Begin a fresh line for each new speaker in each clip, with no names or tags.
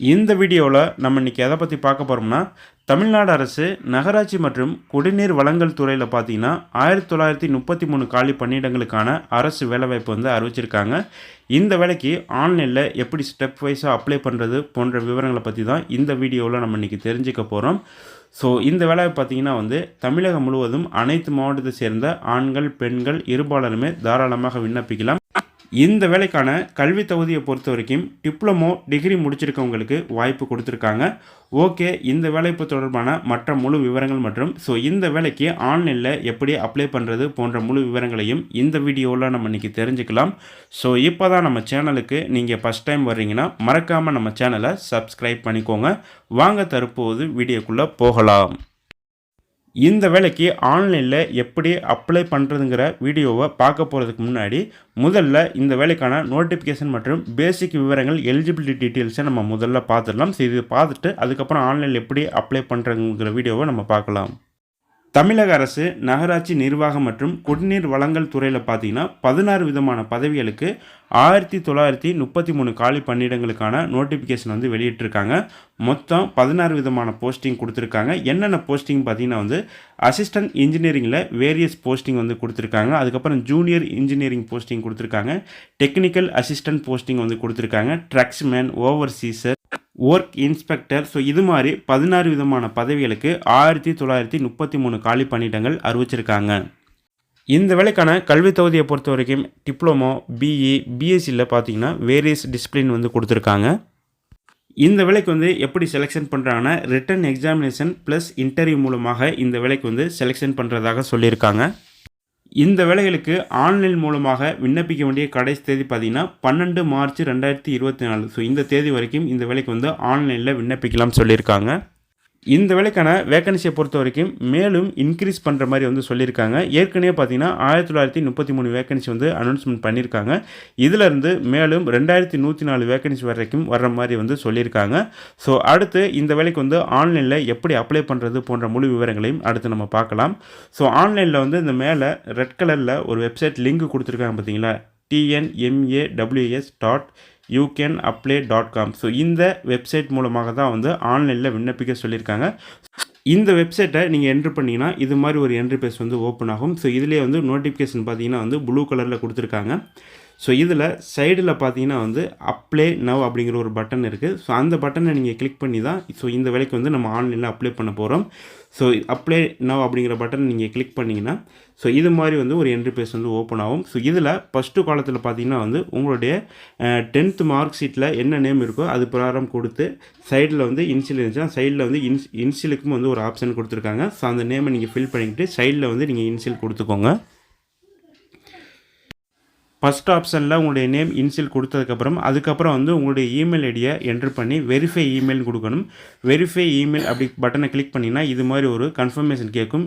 இந்த வீடியோவில் நம்ம இன்றைக்கி எதை பற்றி பார்க்க போகிறோம்னா தமிழ்நாடு அரசு நகராட்சி மற்றும் குடிநீர் வழங்கல் துறையில் பார்த்தீங்கன்னா ஆயிரத்தி தொள்ளாயிரத்தி முப்பத்தி மூணு காலி பணியிடங்களுக்கான அரசு வேலைவாய்ப்பு வந்து அறிவிச்சிருக்காங்க. இந்த வேலைக்கு ஆன்லைனில் எப்படி ஸ்டெப் வைஸாக அப்ளை பண்ணுறது போன்ற விவரங்களை பற்றி தான் இந்த வீடியோவில் நம்ம இன்றைக்கி தெரிஞ்சுக்க போகிறோம் ஸோ இந்த வேலை பார்த்தீங்கன்னா வந்து தமிழகம் முழுவதும் அனைத்து மாவட்டத்தை சேர்ந்த ஆண்கள் பெண்கள் இருபாலருமே தாராளமாக விண்ணப்பிக்கலாம். இந்த வேலைக்கான கல்வி தகுதியை பொறுத்த வரைக்கும் டிப்ளமோ டிகிரி முடிச்சிருக்கவங்களுக்கு வாய்ப்பு கொடுத்துருக்காங்க. ஓகே இந்த வேலைப்பு தொடர்பான மற்ற முழு விவரங்கள் மற்றும் ஸோ இந்த வேலைக்கு ஆன்லைனில் எப்படி அப்ளை பண்ணுறது போன்ற முழு விவரங்களையும் இந்த வீடியோவில் நம்ம இன்றைக்கி தெரிஞ்சுக்கலாம். ஸோ இப்போ தான் நம்ம சேனலுக்கு நீங்கள் ஃபஸ்ட் டைம் வர்றீங்கன்னா மறக்காமல் நம்ம சேனலை சப்ஸ்கிரைப் பண்ணிக்கோங்க. வாங்க தற்போது வீடியோக்குள்ளே போகலாம். இந்த வேலைக்கு ஆன்லைனில் எப்படி அப்ளை பண்ணுறதுங்கிற வீடியோவை பார்க்க போகிறதுக்கு முன்னாடி முதல்ல இந்த வேலைக்கான நோட்டிஃபிகேஷன் மற்றும் பேசிக் விவரங்கள் எலிஜிபிலிட்டி டீட்டெயில்ஸை நம்ம முதல்ல பார்த்துடலாம். சரி இது பார்த்துட்டு அதுக்கப்புறம் ஆன்லைனில் எப்படி அப்ளை பண்ணுறதுங்கிற வீடியோவை நம்ம பார்க்கலாம். தமிழக அரசு நகராட்சி நிர்வாகம் மற்றும் குடிநீர் வழங்கல் துறையில் பார்த்தீங்கன்னா பதினாறு விதமான பதவிகளுக்கு ஆயிரத்தி தொள்ளாயிரத்தி முப்பத்தி மூணு காலி பணியிடங்களுக்கான நோட்டிஃபிகேஷன் வந்து வெளியிட்டிருக்காங்க. மொத்தம் பதினாறு விதமான போஸ்டிங் கொடுத்துருக்காங்க. என்னென்ன போஸ்டிங் பார்த்தீங்கன்னா வந்து அசிஸ்டன்ட் இன்ஜினியரிங்கில் வேரியஸ் போஸ்டிங் வந்து கொடுத்துருக்காங்க. அதுக்கப்புறம் ஜூனியர் இன்ஜினியரிங் போஸ்டிங் கொடுத்துருக்காங்க. டெக்னிக்கல் அசிஸ்டன்ட் போஸ்டிங் வந்து கொடுத்துருக்காங்க. Draughtsman overseer work inspector so இது மாதிரி பதினாறு விதமான பதவிகளுக்கு ஆயிரத்தி தொள்ளாயிரத்தி முப்பத்தி மூணு காலி பணியிடங்கள் அறிவிச்சிருக்காங்க. இந்த வேலைக்கான கல்வி தகுதியை பொறுத்த வரைக்கும் டிப்ளமோ பிஇ பிஎஸ்சியில் பார்த்தீங்கன்னா வேரியஸ் டிசிப்ளின் வந்து கொடுத்துருக்காங்க. இந்த வேலைக்கு வந்து எப்படி செலெக்ஷன் பண்ணுறாங்கன்னா ரிட்டன் எக்ஸாமினேஷன் ப்ளஸ் இன்டர்வியூ மூலமாக இந்த வேலைக்கு வந்து செலெக்ஷன் பண்ணுறதாக சொல்லியிருக்காங்க. இந்த வேலைகளுக்கு ஆன்லைன் மூலமாக விண்ணப்பிக்க வேண்டிய கடைசி தேதி பார்த்தீங்கன்னா பன்னெண்டு மார்ச் ரெண்டாயிரத்தி இருபத்தி நாலு. ஸோ இந்த தேதி வரைக்கும் இந்த வேலைக்கு வந்து ஆன்லைனில் விண்ணப்பிக்கலாம் சொல்லியிருக்காங்க. இந்த வேலைக்கான வேக்கன்சியை பொறுத்த வரைக்கும் மேலும் இன்க்ரீஸ் பண்ணுற மாதிரி வந்து சொல்லியிருக்காங்க. ஏற்கனவே பார்த்தீங்கன்னா ஆயிரத்தி தொள்ளாயிரத்தி முப்பத்தி மூணு வேகன்சி வந்து அனௌன்ஸ்மெண்ட் பண்ணியிருக்காங்க. இதிலிருந்து மேலும் ரெண்டாயிரத்தி நூற்றி நாலு வேக்கன்சி வரைக்கும் வர்ற மாதிரி வந்து சொல்லியிருக்காங்க. ஸோ அடுத்து இந்த வேலைக்கு வந்து ஆன்லைனில் எப்படி அப்ளை பண்ணுறது போன்ற முழு விவரங்களையும் அடுத்து நம்ம பார்க்கலாம். ஸோ ஆன்லைனில் வந்து இந்த மேலே ரெட் கலரில் ஒரு வெப்சைட் லிங்க் கொடுத்துருக்காங்க பார்த்தீங்களா? TNMAWS dot you can apply dot com so இந்த வெப்சைட் மூலமாக தான் வந்து ஆன்லைனில் விண்ணப்பிக்க சொல்லியிருக்காங்க. இந்த வெப்சைட்டை நீங்கள் என்ட்ரு பண்ணிங்கன்னா இது மாதிரி ஒரு என்ட்ரி பேஸ் வந்து ஓப்பன் ஆகும். ஸோ இதிலே வந்து நோட்டிஃபிகேஷன் பார்த்தீங்கன்னா வந்து ப்ளூ கலரில் கொடுத்துருக்காங்க. ஸோ இதில் சைடில் பார்த்தீங்கன்னா வந்து அப்ளை நவ் அப்படிங்கிற ஒரு பட்டன் இருக்குது ஸோ அந்த பட்டனை நீங்கள் கிளிக் பண்ணி தான் ஸோ இந்த வேலைக்கு வந்து நம்ம ஆன்லைனில் அப்ளை பண்ண போகிறோம் ஸோ அப்ளை நவ் அப்படிங்கிற பட்டன் நீங்கள் கிளிக் பண்ணிங்கன்னா ஸோ இது மாதிரி வந்து ஒரு என்ட்ரி பேஸ் வந்து ஓப்பன் ஆகும். ஸோ இதில் ஃபஸ்ட்டு காலத்தில் பார்த்தீங்கன்னா வந்து உங்களுடைய டென்த் மார்க் ஷீட்டில் என்ன நேம் இருக்கோ அது பிரகாரம் கொடுத்து சைடில் வந்து இன்சில் இருந்துச்சுன்னா சைடில் வந்து இன்ஸ் இன்சிலுக்கும் வந்து ஒரு ஆப்ஷன் கொடுத்துருக்காங்க. ஸோ அந்த நேமை நீங்கள் ஃபில் பண்ணிக்கிட்டு சைடில் வந்து நீங்கள் இன்சில் கொடுத்துக்கோங்க. ஃபஸ்ட் ஆப்ஷனில் உங்களுடைய நேம் இன்சில் கொடுத்ததுக்கப்புறம் அதுக்கப்புறம் வந்து உங்களுடைய இமெயில் ஐடியை என்ட்ரு பண்ணி வெரிஃபை இமெயில் கொடுக்கணும். வெரிஃபை இமெயில் அப்படி பட்டனை கிளிக் பண்ணிங்கன்னா இது மாதிரி ஒரு கன்ஃபர்மேஷன் கேட்கும்.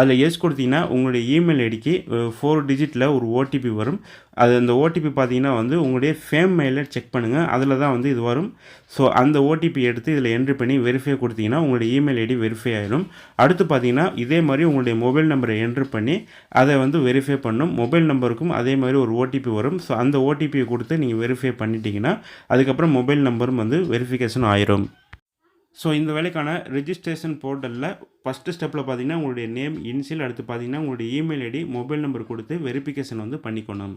அதில் எஸ் கொடுத்தீங்கன்னா உங்களுடைய இமெயில் ஐடிக்கு ஃபோர் டிஜிட்டில் ஒரு ஓடிபி வரும். அது அந்த ஓடிபி பார்த்தீங்கன்னா வந்து உங்களுடைய ஃபேம் மெயிலில் செக் பண்ணுங்கள் அதில் தான் வந்து இது வரும். ஸோ அந்த ஓடிபி எடுத்து இதில் என்ட்ரி பண்ணி வெரிஃபை கொடுத்தீங்கன்னா உங்களுடைய இமெயில் ஐடி வெரிஃபை ஆகிடும் அடுத்து பார்த்தீங்கன்னா இதே மாதிரி உங்களுடைய மொபைல் நம்பரை என்ட்ரு பண்ணி அதை வந்து வெரிஃபை பண்ணும். மொபைல் நம்பருக்கும் அதே மாதிரி ஒரு ஓடிபி ஓடிபி வரும். ஸோ அந்த ஓடிபியை கொடுத்து நீங்கள் வெரிஃபை பண்ணிட்டீங்கன்னா அதுக்கப்புறம் மொபைல் நம்பரும் வந்து வெரிஃபிகேஷன் ஆயிரும். ஸோ இந்த வேலைக்கான ரிஜிஸ்ட்ரேஷன் போர்ட்டலில் ஃபஸ்ட்டு ஸ்டெப்பில் பார்த்தீங்கன்னா உங்களுடைய நேம் இன்சியல் அடுத்து பார்த்தீங்கன்னா உங்களுடைய இமெயில் ஐடி மொபைல் நம்பர் கொடுத்து வெரிஃபிகேஷன் வந்து பண்ணிக்கணும்.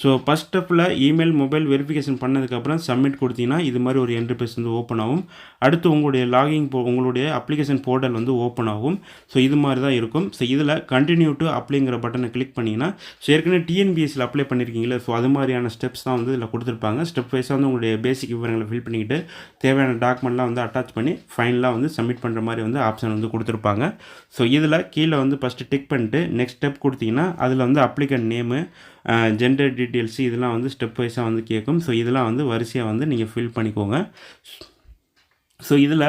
ஸோ ஃபஸ்ட் ஸ்டெப்பில் இமெயில் மொபைல் வெரிஃபிகேஷன் பண்ணதுக்கப்புறம் சப்மிட் கொடுத்தீங்கன்னா இது மாதிரி ஒரு என்டர்பேஸ் வந்து ஓப்பன் ஆகும். அடுத்து உங்களுடைய லாகிங் போ உங்களுடைய அப்ளிகேஷன் போர்ட்டல் வந்து ஓப்பன் ஆகும். ஸோ இது மாதிரி தான் இருக்கும். ஸோ இதில் கண்டினியூ டு அப்ளைங்கிற பட்டனை கிளிக் பண்ணிங்கன்னா ஸோ ஏற்கனவே டிஎன்பிஎஸ்சியில் அப்ளை பண்ணியிருக்கீங்களே ஸோ அது மாதிரியான ஸ்டெப்ஸ் தான் வந்து இதில் கொடுத்துருப்பாங்க. ஸ்டெப் வைஸாக வந்து உங்களுடைய பேசிக் விவரங்களை ஃபில் பண்ணிக்கிட்டு தேவையான டாக்குமெண்ட்லாம் வந்து அட்டாச் பண்ணி ஃபைனலாக வந்து சப்மிட் பண்ணுற மாதிரி வந்து ஆப்ஷன் வந்து கொடுத்துருப்பாங்க. ஸோ இதில் கீழே வந்து ஃபஸ்ட்டு டிக் பண்ணிட்டு நெக்ஸ்ட் ஸ்டெப் கொடுத்தீங்கன்னா அதில் வந்து அப்ளிகன் நேமு ஜெண்டர் டீட்டெயில்ஸு இதெல்லாம் வந்து ஸ்டெப் வைஸாக வந்து கேட்கும் ஸோ இதெல்லாம் வந்து வரிசையாக வந்து நீங்கள் ஃபில் பண்ணிக்கோங்க. ஸோ இதில்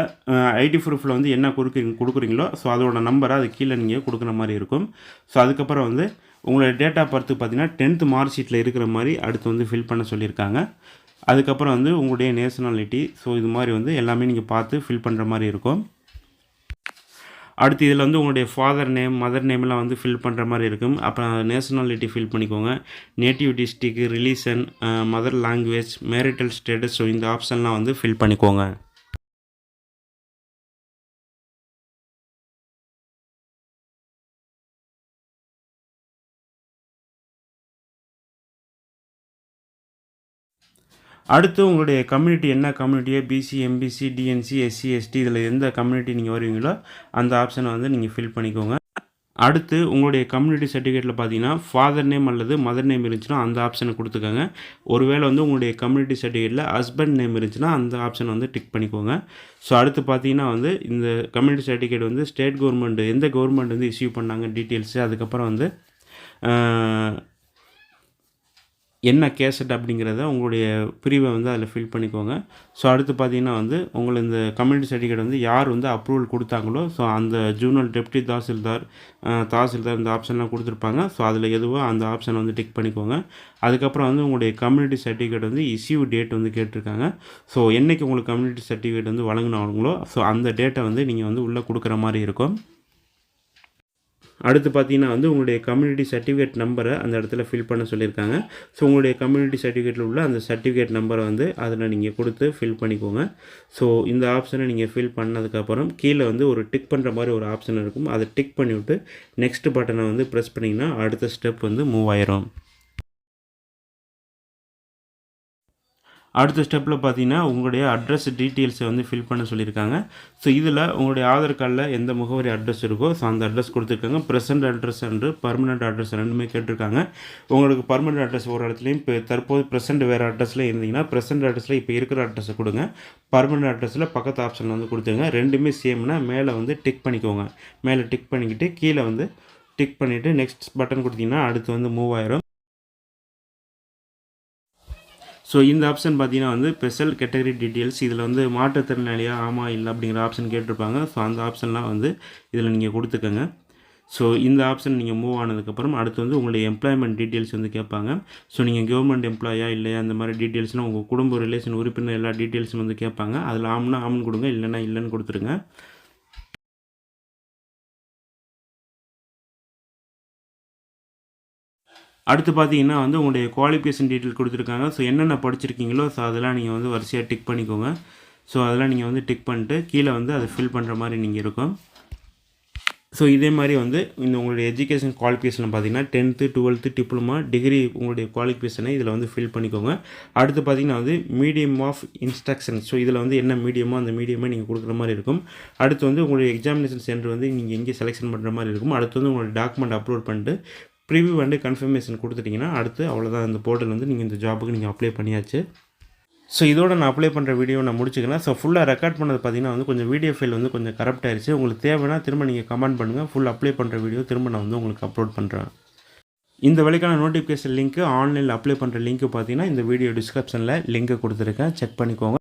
ஐடி ப்ரூஃபில் வந்து என்ன கொடுக்குறீங்க கொடுக்குறீங்களோ ஸோ அதோட நம்பரை அது கீழே நீங்கள் கொடுக்குற மாதிரி இருக்கும். ஸோ அதுக்கப்புறம் வந்து உங்களோட டேட்டா ஆஃப் பார்த்தீங்கன்னா டென்த்து மார்க் ஷீட்டில் இருக்கிற மாதிரி அடுத்து வந்து ஃபில் பண்ண சொல்லியிருக்காங்க. அதுக்கப்புறம் வந்து உங்களுடைய நேஷனாலிட்டி ஸோ இது மாதிரி வந்து எல்லாமே நீங்கள் பார்த்து ஃபில் பண்ணுற மாதிரி இருக்கும். அடுத்து இதில் வந்து உங்களுடைய ஃபாதர் நேம் மதர் நேம்லாம் வந்து ஃபில் பண்ணுற மாதிரி இருக்கும். அப்புறம் நேஷனாலிட்டி ஃபில் பண்ணிக்கோங்க. Native district religion mother language marital status so இந்த ஆப்ஷன்லாம் வந்து ஃபில் பண்ணிக்கோங்க. அடுத்து உங்களுடைய கம்யூனிட்டி என்ன? கம்யூனிட்டியோ BC MBC DNC SC ST இதில் எந்த கம்யூனிட்டி நீங்கள் வருவீங்களோ அந்த ஆப்ஷனை வந்து நீங்கள் ஃபில் பண்ணிக்கோங்க. அடுத்து உங்களுடைய கம்யூனிட்டி சர்டிஃபிகேட்டில் பார்த்தீங்கன்னா ஃபாதர் நேம் அல்லது மதர் நேம் இருந்துச்சுன்னா அந்த ஆப்ஷனை கொடுத்துக்கோங்க. ஒருவேளை வந்து உங்களுடைய கம்யூனிட்டி சர்டிஃபிகேட்டில் ஹஸ்பண்ட் நேம் இருந்துச்சுன்னா அந்த ஆப்ஷனை வந்து டிக் பண்ணிக்கோங்க. ஸோ அடுத்து பார்த்தீங்கன்னா வந்து இந்த கம்யூனிட்டி சர்டிஃபிகேட் வந்து ஸ்டேட் கவர்மெண்ட் எந்த கவர்மெண்ட் வந்து இஷ்யூ பண்ணாங்க டீட்டெயில்ஸு அதுக்கப்புறம் வந்து என்ன கேசட் அப்படிங்கிறத உங்களுடைய பிரிவை வந்து அதில் ஃபில் பண்ணிக்கோங்க. ஸோ அடுத்து பார்த்தீங்கன்னா வந்து உங்களை இந்த கம்யூனிட்டி சர்டிஃபிகேட் வந்து யார் வந்து அப்ரூவல் கொடுத்தாங்களோ ஸோ அந்த ஜூனல் டெப்டி தாசில்தார் தாசில்தார் இந்த ஆப்ஷன்லாம் கொடுத்துருப்பாங்க. ஸோ அதில் எதுவோ அந்த ஆப்ஷனை வந்து டிக் பண்ணிக்கோங்க. அதுக்கப்புறம் வந்து உங்களுடைய கம்யூனிட்டி சர்டிஃபிகேட் வந்து இஷ்யூ டேட் வந்து கேட்டிருக்காங்க. ஸோ என்னைக்கு உங்களுக்கு கம்யூனிட்டி சர்டிஃபிகேட் வந்து வழங்கினாங்களோ ஸோ அந்த டேட்டை வந்து நீங்கள் வந்து உள்ளே கொடுக்குற மாதிரி இருக்கும். அடுத்து பார்த்தீங்கன்னா வந்து உங்களுடைய கம்யூனிட்டி சர்டிஃபிகேட் நம்பரை அந்த இடத்துல ஃபில் பண்ண சொல்லியிருக்காங்க. ஸோ உங்களுடைய கம்யூனிட்டி சர்டிஃபிகேட்டில் உள்ள அந்த சர்டிஃபிகேட் நம்பரை வந்து அதில் நீங்கள் கொடுத்து ஃபில் பண்ணிக்கோங்க. ஸோ இந்த ஆப்ஷனை நீங்கள் ஃபில் பண்ணதுக்கப்புறம் கீழே வந்து ஒரு டிக் பண்ணுற மாதிரி ஒரு ஆப்ஷன் இருக்கும். அதை டிக் பண்ணிவிட்டு நெக்ஸ்ட் பட்டனை வந்து ப்ரெஸ் பண்ணிங்கன்னா அடுத்த ஸ்டெப் வந்து மூவ் ஆயிரும். அடுத்த ஸ்டெப்பில் பார்த்தீங்கன்னா உங்களுடைய அட்ரஸ் டீட்டெயில்ஸை வந்து ஃபில் பண்ண சொல்லியிருக்காங்க. ஸோ இதில் உங்களுடைய ஆதார் கார்டில் எந்த முகவரி அட்ரஸ் இருக்கோ ஸோ அந்த அட்ரஸ் கொடுத்துருக்காங்க. Present address and permanent address ரெண்டுமே கேட்டிருக்காங்க. உங்களுக்கு பர்மனெண்ட் அட்ரஸ் ஒரு இடத்துலையும் இப்போ தற்போது ப்ரெசென்ட் வேறு அட்ரஸில் இருந்தீங்கன்னா ப்ரெசென்ட் அட்ரஸில் இப்போ இருக்கிற அட்ரஸை கொடுங்க. பர்மனெண்ட் அட்ரஸில் பக்கத்து ஆப்ஷன் வந்து கொடுத்துருங்க. ரெண்டுமே சேம்னா மேலே வந்து டிக் பண்ணிக்கோங்க. மேலே டிக் பண்ணிக்கிட்டு கீழே வந்து டிக் பண்ணிவிட்டு நெக்ஸ்ட் பட்டன் கொடுத்தீங்கன்னா அடுத்து வந்து மூவ் ஆயிரும். ஸோ இந்த ஆப்ஷன் பார்த்தீங்கன்னா வந்து ஸ்பெஷல் கேட்டகரி டீட்டெயில்ஸ் இதில் வந்து மாற்றுத்திறனாளியாக ஆமாம் இல்லை அப்படிங்கிற ஆப்ஷன் கேட்டிருப்பாங்க. ஸோ அந்த ஆப்ஷன்லாம் வந்து இதில் நீங்கள் கொடுத்துக்கோங்க. ஸோ இந்த ஆப்ஷன் நீங்கள் மூவ் ஆனதுக்கப்புறம் அடுத்து வந்து உங்களுடைய எம்ப்ளாய்மெண்ட் டீட்டெயில்ஸ் வந்து கேட்பாங்க. ஸோ நீங்கள் கவர்மெண்ட் எம்ப்ளாயா இல்லையா அந்த மாதிரி டீட்டெயில்ஸ்னால் உங்கள் குடும்ப ரிலேஷன் உறுப்பினர் எல்லா டீட்டெயில்ஸும் வந்து கேட்பாங்க. அதில் ஆம்னா ஆம்னு கொடுங்க இல்லைன்னா இல்லைன்னு கொடுத்துருங்க. அடுத்து பார்த்தீங்கன்னா வந்து உங்களுடைய குவாலிஃபிகேஷன் டீட்டெயில் கொடுத்துருக்காங்க. ஸோ என்னென்ன படிச்சிருக்கீங்களோ ஸோ அதெல்லாம் நீங்கள் வந்து வரிசையாக டிக் பண்ணிக்கோங்க. ஸோ அதெல்லாம் நீங்கள் வந்து டிக் பண்ணிட்டு கீழே வந்து அதை ஃபில் பண்ணுற மாதிரி நீங்கள் இருக்கும். ஸோ இதே மாதிரி வந்து இந்த உங்களுடைய எஜுகேஷன் குவாலிஃபிகேஷன் பார்த்தீங்கன்னா டென்த்து டுவெல்த்து டிப்ளமா டிகிரி உங்களுடைய குவாலிஃபிகேஷனை இதில் வந்து ஃபில் பண்ணிக்கோங்க. அடுத்து பார்த்தீங்கன்னா வந்து மீடியம் ஆஃப் இன்ஸ்ட்ரக்ஷன் ஸோ இதில் வந்து என்ன மீடியமோ அந்த மீடியமே நீங்கள் கொடுக்குற மாதிரி இருக்கும். அடுத்து வந்து உங்களுடைய எக்ஸாமினேஷன் சென்டர் வந்து நீங்கள் எங்கே செலெக்ஷன் பண்ணுற மாதிரி இருக்கும். அடுத்து வந்து உங்களுடைய டாக்குமெண்ட் அப்லோட் பண்ணிட்டு ப்ரிவ்யூ வந்து கன்ஃபர்மேஷன் கொடுத்துட்டிங்கன்னா அடுத்து அவ்வளோதான் இந்த போர்ட்டல் வந்து நீங்கள் இந்த ஜாபுக்கு நீங்கள் அப்ளை பண்ணியாச்சு. ஸோ இதோட நான் அப்ளை பண்ணுற வீடியோ நான் முடிச்சுக்கிறேன். ஸோ ஃபுல்லாக ரெக்கார்ட் பண்ணது பார்த்தீங்கன்னா வந்து கொஞ்சம் வீடியோ ஃபைல் வந்து கொஞ்சம் கரப்ட் ஆயிடுச்சு உங்களுக்கு தேவைன்னா திரும்ப நீங்கள் கமெண்ட் பண்ணுங்கள் ஃபுல் அப்ளை பண்ணுற வீடியோ திரும்ப நான் வந்து உங்களுக்கு அப்லோட் பண்ணுறேன் இந்த வேலைக்கான நோட்டிஃபிகேஷன் லிங்க்கு ஆன்லைனில் அப்ளை பண்ணுற லிங்க்கு பார்த்தீங்கன்னா இந்த வீடியோ டிஸ்கிரிப்ஷனில் லிங்க்கை கொடுத்துருக்கேன். செக் பண்ணிக்கோங்க.